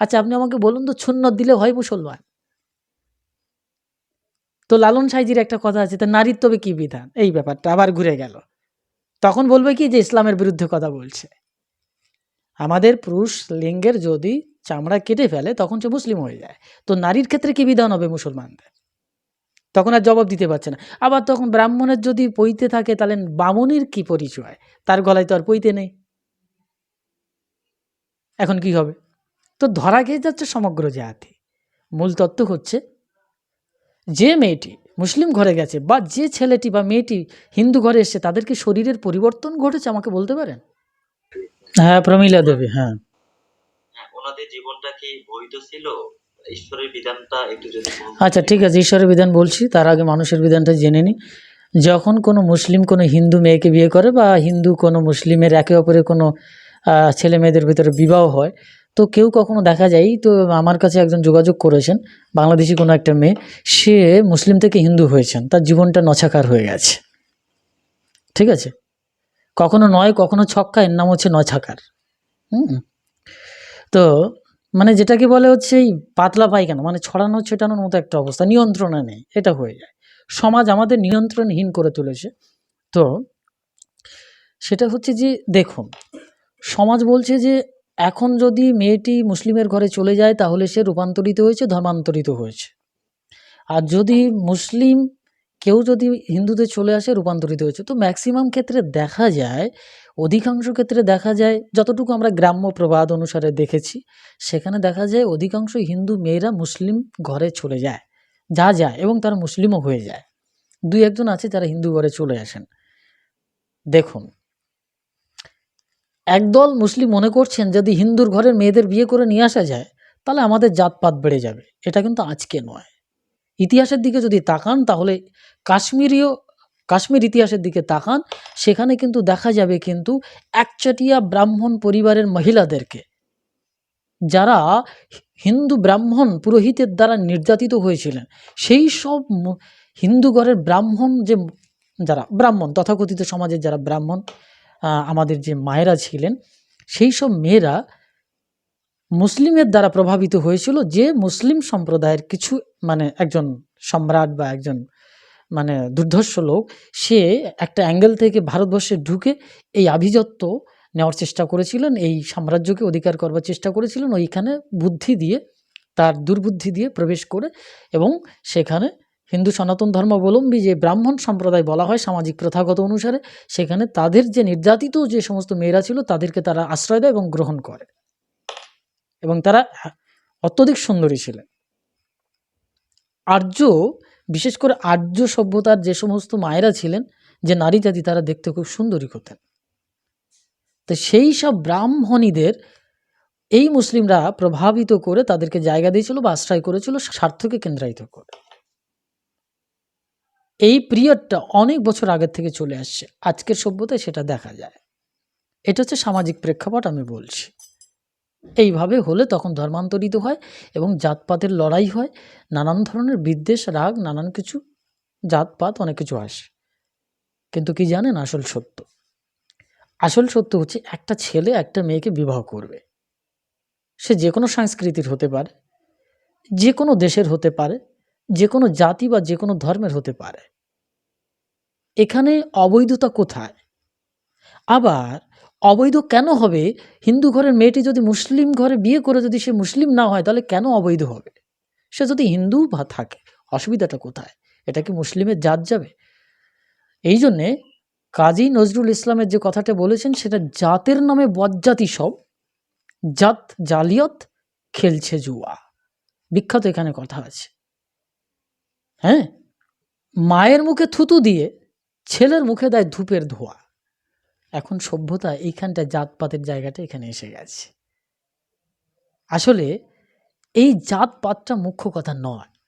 আচ্ছা আপনি আমাকে বলুন তো সুন্নত দিলে হয় মুসলমান? তো লালন সাইজির একটা কথা আছে, তা নারীর তবে কি বিধান? এই ব্যাপারটা আবার ঘুরে গেল। তখন বলবে কি যে, ইসলামের বিরুদ্ধে কথা বলছে। আমাদের পুরুষ লিঙ্গের যদি চামড়া কেটে ফেলে, তখন সে মুসলিম হয়ে যায়। তো নারীর ক্ষেত্রে কি বিধান হবে মুসলমানদের? তখন আর জবাব দিতে পারছে না। আবার তখন ব্রাহ্মণের যদি পইতে থাকে, তাহলে বামুনির কি পরিচয়? তার গলায় তো আর পইতে নেই। এখন কি হবে? তো ধরা খেয়ে যাচ্ছে সমগ্র জাতি। মূল তত্ত্ব হচ্ছে যে মেয়েটি মুসলিম ঘরে গেছে বা যে ছেলেটি বা মেয়েটি হিন্দু ঘরে এসছে তাদের কি শরীরের পরিবর্তন ঘটেছে আমাকে বলতে পারেন? হ্যাঁ প্রমিলা দেবী হ্যাঁ। হ্যাঁ ওনাদের জীবনটা কি বৈধ ছিল? ঈশ্বরের বিধানটা একটু যদি আচ্ছা ঠিক আছে ঈশ্বরের বিধান বলছি তার আগে মানুষের বিধানটা জেনে নিই। যখন কোনো মুসলিম কোনো হিন্দু মেয়েকে বিয়ে করে বা হিন্দু কোনো মুসলিমের একে অপরের কোনো ছেলে মেয়েদের ভিতরে বিবাহ হয় তো কেউ কখনো দেখা যায় তো আমার কাছে একজন যোগাযোগ করেছেন, বাংলাদেশি কোনো একটা মেয়ে। সে মুসলিম থেকে হিন্দু হয়েছেন, তার জীবনটা নছাকার হয়ে গেছে। ঠিক আছে? কখনো নয়, কখনো ছক্কা, এর নাম হচ্ছে নছাকার। হুম? তো মানে যেটাকে বলে হচ্ছে এই পাতলা পায়খানা মানে ছড়ানো, ছেটানোর মতো একটা অবস্থা, নিয়ন্ত্রণে নেই, এটা হয়ে যায়। সমাজ আমাদের নিয়ন্ত্রণহীন করে তুলেছে। তো সেটা হচ্ছে যে, দেখুন, সমাজ বলছে যে এখন যদি মেয়েটি মুসলিমের ঘরে চলে যায়, তাহলে সে রূপান্তরিত হয়েছে, ধর্মান্তরিত হয়েছে। আর যদি মুসলিম কেউ যদি হিন্দুতে চলে আসে, রূপান্তরিত হয়েছে। তো ম্যাক্সিমাম ক্ষেত্রে দেখা যায়, অধিকাংশ ক্ষেত্রে দেখা যায়, যতটুকু আমরা গ্রাম্য প্রবাদ অনুসারে দেখেছি, সেখানে দেখা যায় অধিকাংশ হিন্দু মেয়েরা মুসলিম ঘরে চলে যায়, যা যায়, এবং তারা মুসলিমও হয়ে যায়। দুই একজন আছে যারা হিন্দু ঘরে চলে আসেন। দেখুন একদল মুসলিম মনে করছেন যদি হিন্দুর ঘরের মেয়েদের বিয়ে করে নিয়ে আসা যায়, তাহলে আমাদের জাতপাত বেড়ে যাবে। এটা কিন্তু আজকে নয়। ইতিহাসের দিকে যদি তাকান, তাহলে কাশ্মীরীয়, কাশ্মীর ইতিহাসের দিকে তাকান, সেখানে কিন্তু দেখা যাবে কিন্তু একচটিয়া ব্রাহ্মণ পরিবারের মহিলাদেরকে, যারা হিন্দু ব্রাহ্মণ পুরোহিতের দ্বারা নির্যাতিত হয়েছিলেন। সেই সব হিন্দু ঘরের ব্রাহ্মণ যে, যারা ব্রাহ্মণ, তথাকথিত সমাজের যারা ব্রাহ্মণ আমাদের যে মায়েরা ছিলেন, সেই সব মেয়েরা মুসলিমের দ্বারা প্রভাবিত হয়েছিল যে মুসলিম সম্প্রদায়ের কিছু মানে একজন সম্রাট বা একজন মানে দুর্ধর্ষ লোক, সে একটা অ্যাঙ্গেল থেকে ভারতবর্ষে ঢুকে এই আভিজাত্য নেওয়ার চেষ্টা করেছিলেন, এই সাম্রাজ্যকে অধিকার করবার চেষ্টা করেছিলেন, ওইখানে বুদ্ধি দিয়ে, তার দুর্বুদ্ধি দিয়ে প্রবেশ করে এবং সেখানে হিন্দু সনাতন ধর্মাবলম্বী যে ব্রাহ্মণ সম্প্রদায় বলা হয় সামাজিক প্রথাগত অনুসারে, সেখানে তাদের যে নির্যাতিত যে সমস্ত মেয়েরা ছিল, তাদেরকে তারা আশ্রয় দেয় এবং গ্রহণ করে। এবং তারা অত্যধিক সুন্দরী ছিলেন। আর্য, বিশেষ করে আর্য সভ্যতার যে সমস্ত মায়েরা ছিলেন, যে নারী জাতি তারা দেখতে খুব সুন্দরী হতেন। তো সেই সব ব্রাহ্মণীদের এই মুসলিমরা প্রভাবিত করে তাদেরকে জায়গা দিয়েছিল বা আশ্রয় করেছিল, স্বার্থকে কেন্দ্রায়িত করে। এই পিরিয়ডটা অনেক বছর আগের থেকে চলে আসছে। আজকের সভ্যতায় সেটা দেখা যায়। এটা হচ্ছে সামাজিক প্রেক্ষাপট আমি বলছি। এইভাবে হলে তখন ধর্মান্তরিত হয় এবং জাতপাতের লড়াই হয়। নানান ধরনের বিদ্বেষ, রাগ, নানান কিছু, জাতপাত অনেক কিছু আসে। কিন্তু কি জানেন? আসল সত্য। আসল সত্য হচ্ছে একটা ছেলে একটা মেয়েকে বিবাহ করবে। সে যে কোনো সংস্কৃতির হতে পারে যে কোনো দেশের হতে পারে যে কোনো জাতি বা যে কোনো ধর্মের হতে পারে। এখানে অবৈধতা কোথায়? আবার অবৈধ কেন হবে? হিন্দু ঘরের মেয়েটি যদি মুসলিম ঘরে বিয়ে করে যদি সে মুসলিম না হয়, তাহলে কেন অবৈধ হবে? সে যদি হিন্দু বা থাকে, অসুবিধাটা কোথায়? এটা কি মুসলিমের জাত যাবে? এই জন্যে কাজী নজরুল ইসলামের যে কথাটা বলেছেন, সেটা জাতের নামে বজ্জাতি সব। জাত জালিয়ত, খেলছে জুয়া। বিখ্যাত এখানে কথা আছে। হ্যাঁ? মায়ের মুখে থুতু দিয়ে ছেলের মুখে দেয় ধূপের ধোয়া। এখন সভ্যতা এইখানটা জাতপাতের জায়গাটা এখানে এসে গেছে। আসলে এই জাতপাতটা মুখ্য কথা নয়।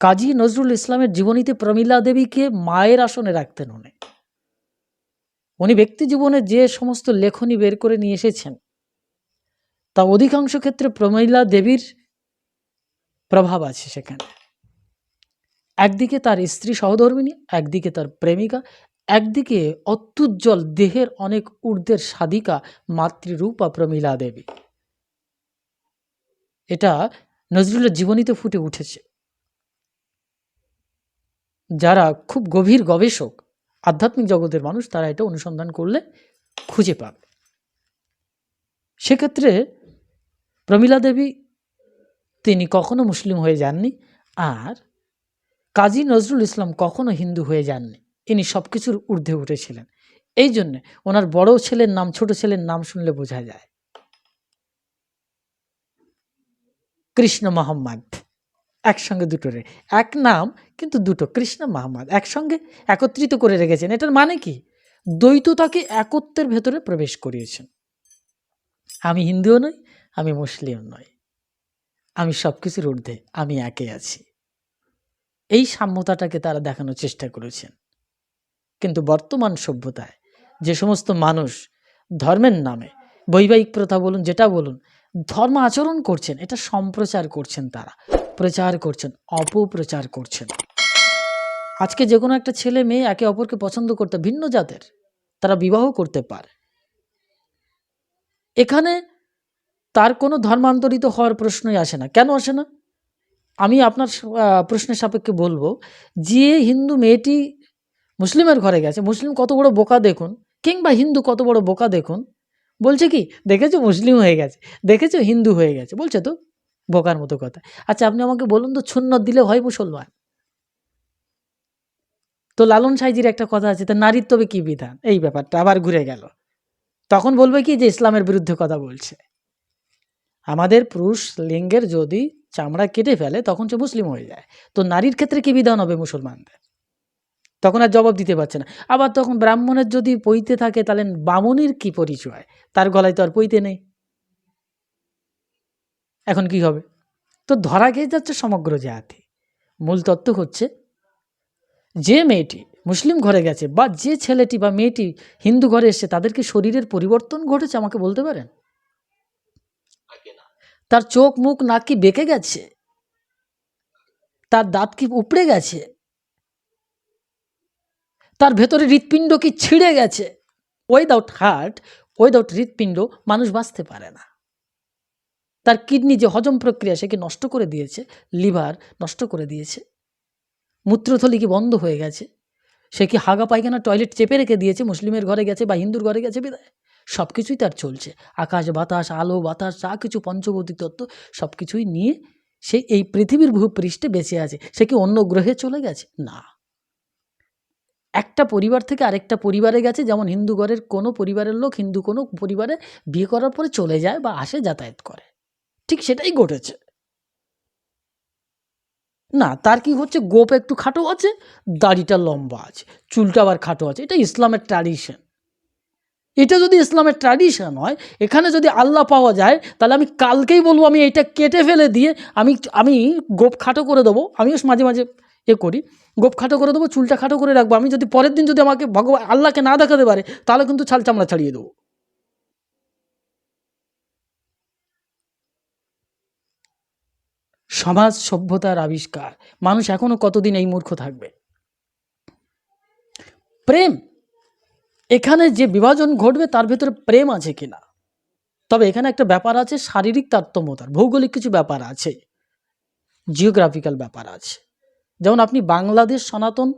কাজী নজরুল ইসলামের জীবনীতে প্রমীলা দেবীকে মায়ের আসনে রাখতেন উনি। উনি ব্যক্তি জীবনে যে সমস্ত লেখনী বের করে নিয়ে এসেছেন, তা অধিকাংশ ক্ষেত্রে প্রমীলা দেবীর প্রভাব আছে সেখানে। একদিকে তার স্ত্রী সহধর্মিণী, একদিকে তার প্রেমিকা, একদিকে অত্যুজ্জ্বল দেহের অনেক ঊর্ধ্বের সাধিকা মাতৃরূপা প্রমীলা দেবী। এটা নজরুলের জীবনীতে ফুটে উঠেছে। যারা খুব গভীর গবেষক, আধ্যাত্মিক জগতের মানুষ, তারা এটা অনুসন্ধান করলে খুঁজে পাবে। সেক্ষেত্রে প্রমীলা দেবী, তিনি কখনো মুসলিম হয়ে যাননি, আর কাজী নজরুল ইসলাম কখনো হিন্দু হয়ে যাননি। ইনি সব কিছুর ঊর্ধ্বে উঠেছিলেন। এই জন্যে ওনার বড় ছেলের নাম, ছোট ছেলের নাম শুনলে বোঝা যায়। কৃষ্ণ মোহাম্মদ। একসঙ্গে দুটো রে। এক নাম, কিন্তু দুটো। কৃষ্ণ মোহাম্মদ। একসঙ্গে একত্রিত করে রেখেছেন। এটার মানে কি? দ্বৈততাকে একত্বের ভেতরে প্রবেশ করিয়েছেন। আমি হিন্দুও নই, আমি মুসলিম নই। আমি সব কিছুর ঊর্ধ্বে, আমি একে আছি। এই সাম্যতাটাকে তারা দেখানোর চেষ্টা করেছেন। কিন্তু বর্তমান সভ্যতায় যে সমস্ত মানুষ ধর্মের নামে বৈবাহিক প্রথা বলুন, যেটা বলুন, ধর্ম আচরণ করছেন, এটা সম্প্রচার করছেন তারা, প্রচার করছেন, অপপ্রচার করছেন। আজকে যে কোনো একটা ছেলে মেয়ে একে অপরকে পছন্দ করতে ভিন্ন জাতের, তারা বিবাহ করতে পারে। এখানে তার কোনো ধর্মান্তরিত হওয়ার প্রশ্নই আসে না। কেন আসে না? আমি আপনার প্রশ্নের সাপেক্ষে বলব, যে হিন্দু মেয়েটি মুসলিমের ঘরে গেছে, মুসলিম কত বড় বোকা দেখুন, কিংবা হিন্দু কত বড় বোকা দেখুন, বলছে কি, দেখেছ মুসলিম হয়ে গেছে, দেখেছ হিন্দু হয়ে গেছে, বলছে তো, বোকার মতো কথা। আচ্ছা আপনি আমাকে বলুন তো, সুন্নত দিলে হয় মুসলমান? তো লালন সাইজির একটা কথা আছে, তা নারীর তবে কি বিধান? এই ব্যাপারটা আবার ঘুরে গেল। তখন বলবে কি, যে ইসলামের বিরুদ্ধে কথা বলছে। আমাদের পুরুষ লিঙ্গের যদি চামড়া কেটে ফেলে তখন সে মুসলিম হয়ে যায়। তো নারীর ক্ষেত্রে কি বিধান হবে মুসলমানদের? তখন আর জবাব দিতে পারছে না। আবার তখন ব্রাহ্মণের যদি পইতে থাকে তাহলে বামুনির কি পরিচয়? তার গলায় তো আর পইতে নেই। এখন কি হবে? তো ধরা খেয়ে যাচ্ছে সমগ্র জাতি। মূল তত্ত্ব হচ্ছে, যে মেয়েটি মুসলিম ঘরে গেছে বা যে ছেলেটি বা মেয়েটি হিন্দু ঘরে এসছে, তাদের কি শরীরের পরিবর্তন ঘটেছে আমাকে বলতে পারেন? তার চোখ মুখ নাক কি বেঁকে গেছে? তার দাঁত কি উপড়ে গেছে? তার ভেতরে হৃৎপিণ্ড কি ছিঁড়ে গেছে? উইদাউট হার্ট উইদাউট হৃৎপিণ্ড মানুষ বাঁচতে পারে না। তার কিডনি যে হজম প্রক্রিয়া, সে কি নষ্ট করে দিয়েছে? লিভার নষ্ট করে দিয়েছে। মূত্রথলি কি বন্ধ হয়ে গেছে? সে কি হাগা পায়খানা টয়লেট চেপে রেখে দিয়েছে? মুসলিমের ঘরে গেছে বা হিন্দুর ঘরে গেছে বিদায়? সব কিছুই তার চলছে। আকাশ, বাতাস, আলো, বাতাস, যা কিছু পঞ্চগতি তত্ত্ব সব কিছুই নিয়ে সে এই পৃথিবীর ভূপৃষ্ঠে বেঁচে আছে। সে কি অন্য গ্রহে চলে গেছে? না। একটা পরিবার থেকে আরেকটা পরিবারে গেছে, যেমন হিন্দু ঘরের কোনো পরিবারের লোক হিন্দু কোনো পরিবারে বিয়ে করার পরে চলে যায় বা আসে, যাতায়াত করে। ঠিক সেটাই ঘটেছে। না, তার কি হচ্ছে? গোপ একটু খাটো আছে, দাড়িটা লম্বা আছে, চুলটা আবার খাটো আছে। এটা ইসলামের ট্র্যাডিশন। এটা যদি ইসলামের ট্র্যাডিশন হয়, এখানে যদি আল্লাহ পাওয়া যায়, তাহলে আমি কালকেই বলব আমি এটা কেটে ফেলে দিয়ে আমি আমি গোপ খাটো করে দেবো, আমিও মাঝে মাঝে এ করি, গোপ খাটো করে দেবো, চুলটা খাটো করে রাখব, আমি যদি পরের দিন যদি আমাকে ভগবান, আল্লাহকে না দেখাতে পারে, তাহলে কিন্তু ছাল চামড়া ছাড়িয়ে দেবো। সমাজ সভ্যতার আবিষ্কার, মানুষ এখনও কতদিন এই মূর্খ থাকবে? প্রেম এখানে যে বিভাজন ঘটবে তার ভেতরে প্রেম আছে কিনা? তবে এখানে একটা ব্যাপার আছে, শারীরিক তারতম্যতার, ভৌগোলিক কিছু ব্যাপার আছে জিওগ্রাফিক্যাল ব্যাপার আছে। যেমন আপনি বাংলাদেশ সনাতন,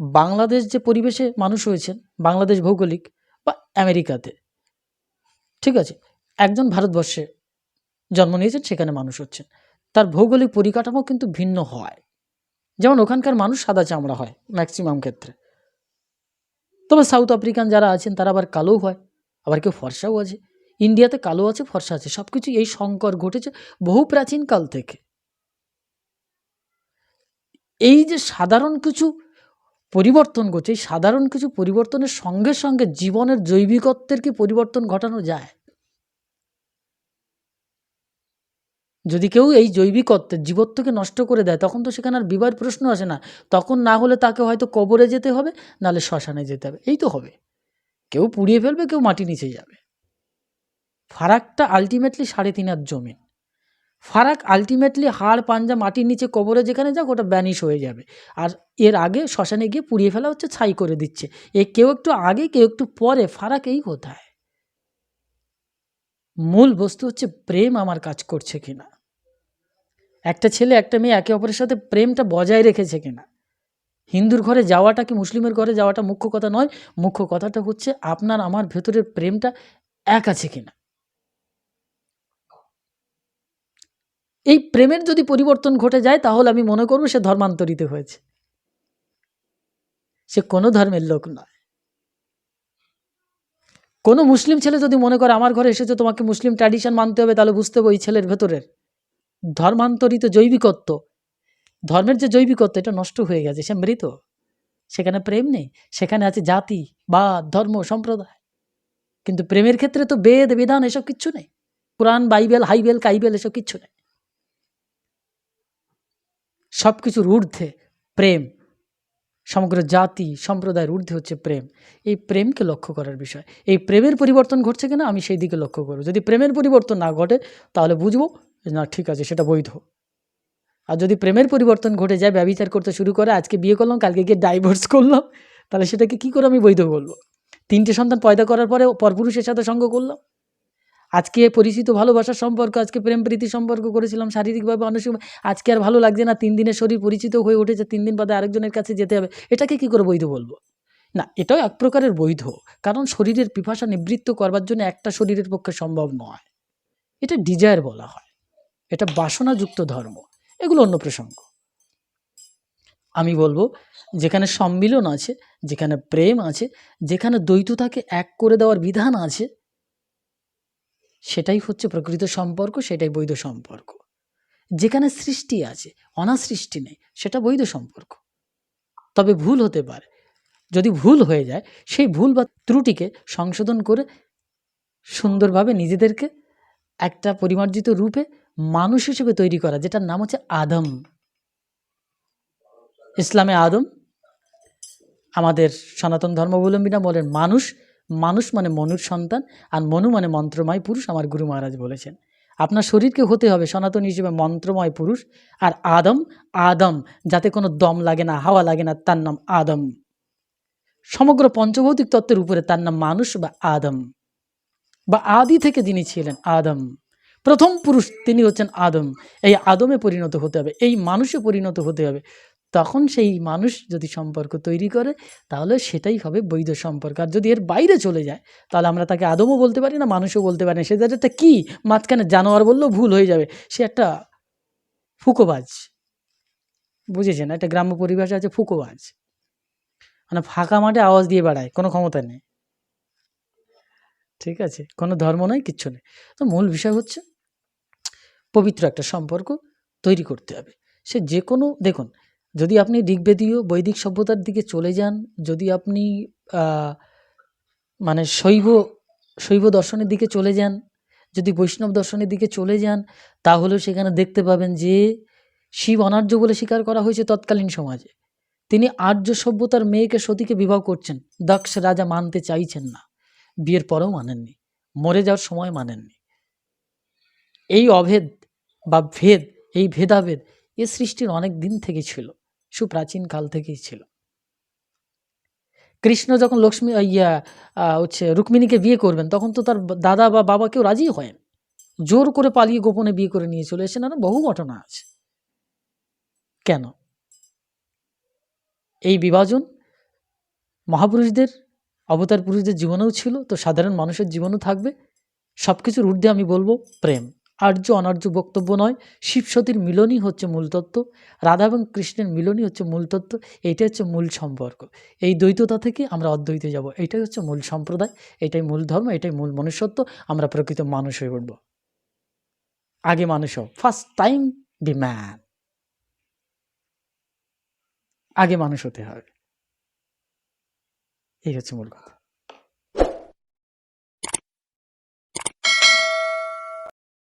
বাংলাদেশ যে পরিবেশে মানুষ হয়েছেন, বাংলাদেশ ভৌগোলিক বা আমেরিকাতে, ঠিক আছে? একজন ভারতবর্ষে জন্ম নিয়েছেন, সেখানে মানুষ হচ্ছেন। তার ভৌগোলিক পরিকাঠামো কিন্তু ভিন্ন হয়। যেমন ওখানকার মানুষ সাদা চামড়া হয় ম্যাক্সিমাম ক্ষেত্রে। তবে সাউথ আফ্রিকান যারা আছেন, তারা আবার কালো হয়, আবার কেউ ফর্সাও আছে। ইন্ডিয়াতে কালো আছে, ফর্সা আছে সব কিছু এই সংকর ঘটেছে বহু প্রাচীনকাল থেকে। এই যে সাধারণ কিছু পরিবর্তন ঘটছে, এই সাধারণ কিছু পরিবর্তনের সঙ্গে সঙ্গে জীবনের জৈবিকত্বের কি পরিবর্তন ঘটানো যায়? যদি কেউ এই জৈবিকত্বের জীবত্বকে নষ্ট করে দেয়, তখন তো সেখানে আর বিবাহের প্রশ্ন আসে না। তখন না হলে তাকে হয়তো কবরে যেতে হবে, নাহলে শ্মশানে যেতে হবে। এই তো হবে। কেউ পুড়িয়ে ফেলবে, কেউ মাটি নিচে যাবে। ফারাকটা আলটিমেটলি সাড়ে তিন হাত জমিন। ফারাক আলটিমেটলি হাড়, পাঞ্জা, মাটির নিচে, কবরে যেখানে যাক, ওটা ব্যানিশ হয়ে যাবে। আর এর আগে শ্মশানে গিয়ে পুড়িয়ে ফেলা হচ্ছে, ছাই করে দিচ্ছে। এ কেউ একটু আগে, কেউ একটু পরে, ফারাক এই কোথায়? মূল বস্তু হচ্ছে, প্রেম আমার কাজ করছে কিনা? একটা ছেলে, একটা মেয়ে একে অপরের সাথে প্রেমটা বজায় রেখেছে কিনা? হিন্দুর ঘরে যাওয়াটা কি মুসলিমের ঘরে যাওয়াটা মুখ্য কথা নয়? মুখ্য কথাটা হচ্ছে আপনার, আমার ভেতরের প্রেমটা এক আছে কিনা? এই প্রেমের যদি পরিবর্তন ঘটে যায়, তাহলে আমি মনে করব সে ধর্মান্তরিত হয়েছে। সে কোনো ধর্মের লোক নয়। কোনো মুসলিম ছেলে যদি মনে করে, আমার ঘরে এসেছে, তোমাকে মুসলিম ট্র্যাডিশন মানতে হবে, তাহলে বুঝতে হবে ওই ছেলের ভেতরের ধর্মান্তরিত জৈবিকত্ব। ধর্মের যে জৈবিকত্ব, এটা নষ্ট হয়ে গেছে, সে মৃত। সেখানে প্রেম নেই, সেখানে আছে জাতি বা ধর্ম, সম্প্রদায়। কিন্তু প্রেমের ক্ষেত্রে তো বেদ, বিধান, এসব কিচ্ছু নেই। কোরআন, বাইবেল, হাইবেল, কাইবেল, এসব কিচ্ছু নেই। সব কিছুর ঊর্ধ্বে প্রেম, সমগ্র জাতি, সম্প্রদায়ের ঊর্ধ্বে হচ্ছে প্রেম। এই প্রেমকে লক্ষ্য করার বিষয়। এই প্রেমের পরিবর্তন ঘটছে কিনা, আমি সেই দিকে লক্ষ্য করব। যদি প্রেমের পরিবর্তন না ঘটে, তাহলে বুঝব না, ঠিক আছে, সেটা বৈধ। আর যদি প্রেমের পরিবর্তন ঘটে যায়, ব্যবচার করতে শুরু করে, আজকে বিয়ে করলাম, কালকে গিয়ে ডাইভোর্স করলাম, তাহলে সেটাকে কি করে আমি বৈধ বলব? তিনটে সন্তান পয়দা করার পরে পরপুরুষের সাথে সঙ্গ করলাম? আজকে পরিচিত ভালোবাসার সম্পর্ক, আজকে প্রেম প্রীতি সম্পর্ক করেছিলাম, শারীরিকভাবে মানসিক আজকে আর ভালো লাগছে না, তিন দিনের শরীর পরিচিত হয়ে উঠেছে, তিন দিন বাদে আরেকজনের কাছে যেতে হবে, এটাকে কি করে বৈধ বলব? না, এটাও এক প্রকারের বৈধ, কারণ শরীরের পিপাসা নিবৃত্ত করবার জন্য একটা শরীরের পক্ষে সম্ভব নয়। এটা ডিজায়ার বলা হয়। এটা বাসনাযুক্ত ধর্ম। এগুলো অন্য প্রসঙ্গ। আমি বলব, যেখানে সম্মিলন আছে, যেখানে প্রেম আছে, যেখানে দ্বৈততাকে এক করে দেওয়ার বিধান আছে, সেটাই হচ্ছে প্রকৃত সম্পর্ক, সেটাই বৈধ সম্পর্ক। যেখানে সৃষ্টি আছে, অনাসৃষ্টি নেই, সেটা বৈধ সম্পর্ক। তবে ভুল হতে পারে। যদি ভুল হয়ে যায়, সেই ভুল বা ত্রুটিকে সংশোধন করে সুন্দরভাবে নিজেদেরকে একটা পরিমার্জিত রূপে মানুষ হিসেবে তৈরি করা, যেটার নাম হচ্ছে আদম। ইসলামে আদম, আমাদের সনাতন ধর্মাবলম্বীরা বলেন মানুষ। মানুষ মানে মনুর সন্তান, আর মনু মানে মন্ত্রময় পুরুষ, আমার গুরু মহারাজ বলেছেন। আপনার শরীরকে হতে হবে সনাতন হিসেবে মন্ত্রময় পুরুষ, আর আদম আদম, যাতে কোনো দম লাগে না, হাওয়া লাগে না, তার নাম আদম। সমগ্র পঞ্চভৌতিক তত্ত্বের উপরে তার নাম মানুষ বা আদম। বা আদি থেকে যিনি ছিলেন আদম। প্রথম পুরুষ তিনি হচ্ছেন আদম। এই আদমে পরিণত হতে হবে, এই মানুষে পরিণত হতে হবে। তখন সেই মানুষ যদি সম্পর্ক তৈরি করে, তাহলে সেটাই হবে বৈধ সম্পর্ক। আর যদি এর বাইরে চলে যায়, তাহলে আমরা তাকে আদমও বলতে পারি না, মানুষও বলতে পারি না। সে একটা কী, মাঝখানে জানোয়ার বললেও ভুল হয়ে যাবে। সে একটা ফুকোবাজ। বুঝেছেন? একটা গ্রাম্য পরিভাষা আছে ফুকোবাজ। মানে ফাঁকা মাঠে আওয়াজ দিয়ে বেড়ায়, কোনো ক্ষমতা নেই। ঠিক আছে? কোনো ধর্ম নয় কিচ্ছু নেই। তো মূল বিষয় হচ্ছে পবিত্র একটা সম্পর্ক তৈরি করতে হবে। সে যে কোনো দেখুন, যদি আপনি ঋগ্বেদীয় বৈদিক সভ্যতার দিকে চলে যান, যদি আপনি মানে শৈব শৈব দর্শনের দিকে চলে যান, যদি বৈষ্ণব দর্শনের দিকে চলে যান তাহলেও সেখানে দেখতে পাবেন যে শিব অনার্য বলে স্বীকার করা হয়েছে তৎকালীন সমাজে। তিনি আর্য সভ্যতার মেয়েকে সতীকে বিবাহ করছেন। দক্ষ রাজা মানতে চাইছেন না। বিয়ের পরেও মানেননি। মরে যাওয়ার সময় মানেননি। এই অভেদ বা ভেদ, এই ভেদাভেদ এ সৃষ্টির অনেক দিন থেকে ছিল, সুপ্রাচীন কাল থেকেই ছিল। কৃষ্ণ যখন লক্ষ্মী ইয়া হচ্ছে রুক্মিণীকে বিয়ে করবেন, তখন তো তার দাদা বা বাবা কেউ রাজি হয় জোর করে পালিয়ে গোপনে বিয়ে করে নিয়ে চলে এসেছেন আরও বহু ঘটনা আছে। কেন? এই বিভাজন মহাপুরুষদের অবতার পুরুষদের জীবনেও ছিল, তো সাধারণ মানুষের জীবনও থাকবে। সব কিছুর ঊর্ধ্বে আমি বলব প্রেম। আর্য অনার্য বক্তব্য নয় শিব সতীর মিলনই হচ্ছে মূল তত্ত্ব, রাধা এবং কৃষ্ণের মিলনই হচ্ছে মূল তত্ত্ব, এইটাই হচ্ছে মূল সম্পর্ক। এই দ্বৈততা থেকে আমরা অদ্বৈতে যাব এটাই হচ্ছে মূল সম্প্রদায় এটাই মূল ধর্ম এটাই মূল মনুষ্যত্ব, আমরা প্রকৃত মানুষ হয়ে উঠব। আগে মানুষ হও ফার্স্ট টাইম বি ম্যান আগে মানুষ হতে হবে এই হচ্ছে মূল কথা।